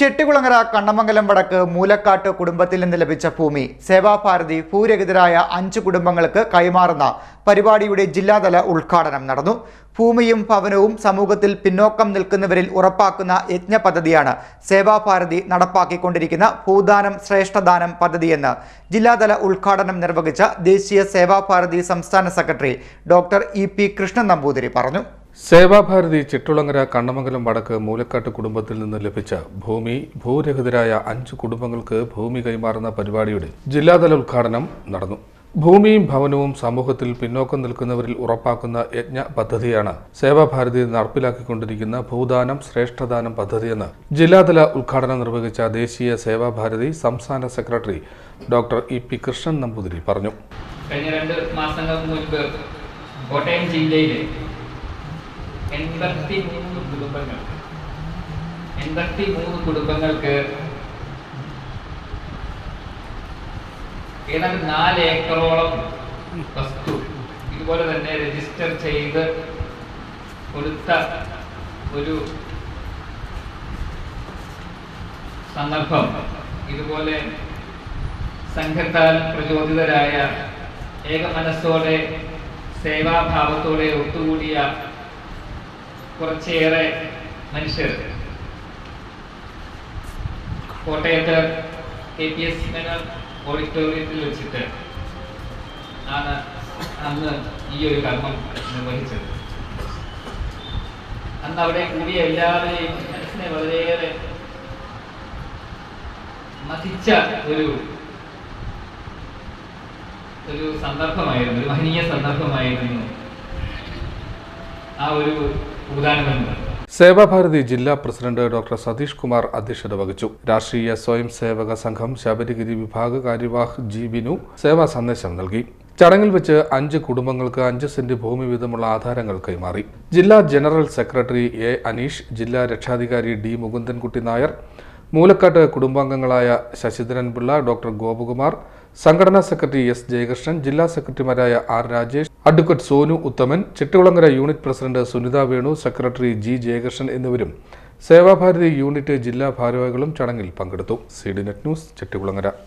ചെട്ടികുളങ്ങര കണ്ണമംഗലം വടക്ക് മൂലക്കാട്ട് കുടുംബത്തിൽ നിന്ന് ലഭിച്ച ഭൂമി. സേവാഭാരതി ഭൂരഹിതരായ അഞ്ച് കുടുംബങ്ങൾക്ക് കൈമാറുന്ന പരിപാടിയുടെ ജില്ലാതല ഉദ്ഘാടനം നടന്നു. ഭൂമിയും ഭവനവും സമൂഹത്തിൽ പിന്നോക്കം നിൽക്കുന്നവരിൽ ഉറപ്പാക്കുന്ന യജ്ഞ പദ്ധതിയാണ് സേവാഭാരതി നടപ്പാക്കിക്കൊണ്ടിരിക്കുന്ന ഭൂദാനം ശ്രേഷ്ഠദാനം പദ്ധതിയെന്ന് ജില്ലാതല ഉദ്ഘാടനം നിർവഹിച്ച ദേശീയ സേവാഭാരതി സംസ്ഥാന secretary doctor E P Krishnan Namboothiri പറഞ്ഞു. സേവാഭാരതി ചിട്ടുളങ്ങര കണ്ണമംഗലം വടക്ക് മൂലക്കാട്ട് കുടുംബത്തിൽ നിന്ന് ലഭിച്ച ഭൂമി ഭൂരഹിതരായ അഞ്ച് കുടുംബങ്ങൾക്ക് ഭൂമി കൈമാറുന്ന പരിപാടിയുടെ ജില്ലാതല ഉദ്ഘാടനം നടന്നു. ഭൂമിയും ഭവനവും സമൂഹത്തിൽ പിന്നോക്കം നിൽക്കുന്നവരിൽ ഉറപ്പാക്കുന്ന യജ്ഞ പദ്ധതിയാണ് സേവാഭാരതി നടപ്പിലാക്കിക്കൊണ്ടിരിക്കുന്ന ഭൂദാനം ശ്രേഷ്ഠദാനം പദ്ധതിയെന്ന് ജില്ലാതല ഉദ്ഘാടനം നിർവഹിച്ച ദേശീയ സേവാഭാരതി സംസ്ഥാന secretary doctor E. P. Krishnan Namboothiri പറഞ്ഞു. കഴിഞ്ഞ രണ്ട് മാസങ്ങൾക്ക് മുൻപ് കോട്ടയം ജില്ലയിലെ എൺപത്തി മൂന്ന് കുടുംബങ്ങൾ. എൺപത്തി മൂന്ന് കുടുംബങ്ങൾക്ക് നാല് ഏക്കറോളം വസ്തു ഇതുപോലെ തന്നെ രജിസ്റ്റർ ചെയ്ത് കൊടുത്ത ഒരു സന്ദർഭം. ഇതുപോലെ സംഘത്താൽ പ്രചോദിതരായ ഏകമനസ്സോടെ സേവാഭാവത്തോടെ ഒത്തുകൂടിയ കുറച്ചേറെ മനുഷ്യർ. കോട്ടയത്ത് കെ പി എസ് മെനർ ഓഡിറ്റോറിയത്തിൽ വെച്ചിട്ട് ആണ് അന്ന് ഈ ഒരു കർമ്മം നിർവഹിച്ചത്. അന്ന് അവിടെ കൂടിയ എല്ലാവരെയും മനസ്സിനെ വളരെയേറെ മതിച്ച ഒരു ഒരു സന്ദർഭമായിരുന്നു ഒരു മഹനീയ സന്ദർഭമായിരുന്നു ആ ഒരു സേവാഭാരതി ജില്ലാ പ്രസിഡന്റ് ഡോക്ടർ സതീഷ് കുമാർ അധ്യക്ഷത വഹിച്ചു. രാഷ്ട്രീയ സ്വയം സേവക സംഘം ശബരിഗിരി വിഭാഗ കാര്യവാഹ് ജി ബിനു സേവാ സന്ദേശം നൽകി. ചടങ്ങിൽ വെച്ച് അഞ്ച് കുടുംബങ്ങൾക്ക് അഞ്ച് സെന്റ് ഭൂമി വീതമുള്ള ആധാരങ്ങൾ കൈമാറി. ജില്ലാ ജനറൽ സെക്രട്ടറി എ അനീഷ് ജില്ലാ രക്ഷാധികാരി ഡി മുകുന്ദൻകുട്ടി നായർ മൂലക്കാട്ട് കുടുംബാംഗങ്ങളായ ശശിധരൻപിള്ള ഡോക്ടർ ഗോപകുമാർ സംഘടനാ സെക്രട്ടറി എസ് ജയകൃഷ്ണൻ ജില്ലാ സെക്രട്ടറിമാരായ R Rajesh advocate Sonu Uthaman Chittakulangara unit president Sunitha Venu secretary G Jayakrishnan എന്നിവരും സേവാഭാരതി യൂണിറ്റ് ജില്ലാ ഭാരവാഹികളും ചടങ്ങിൽ പങ്കെടുത്തു. C D net news Chittukulangara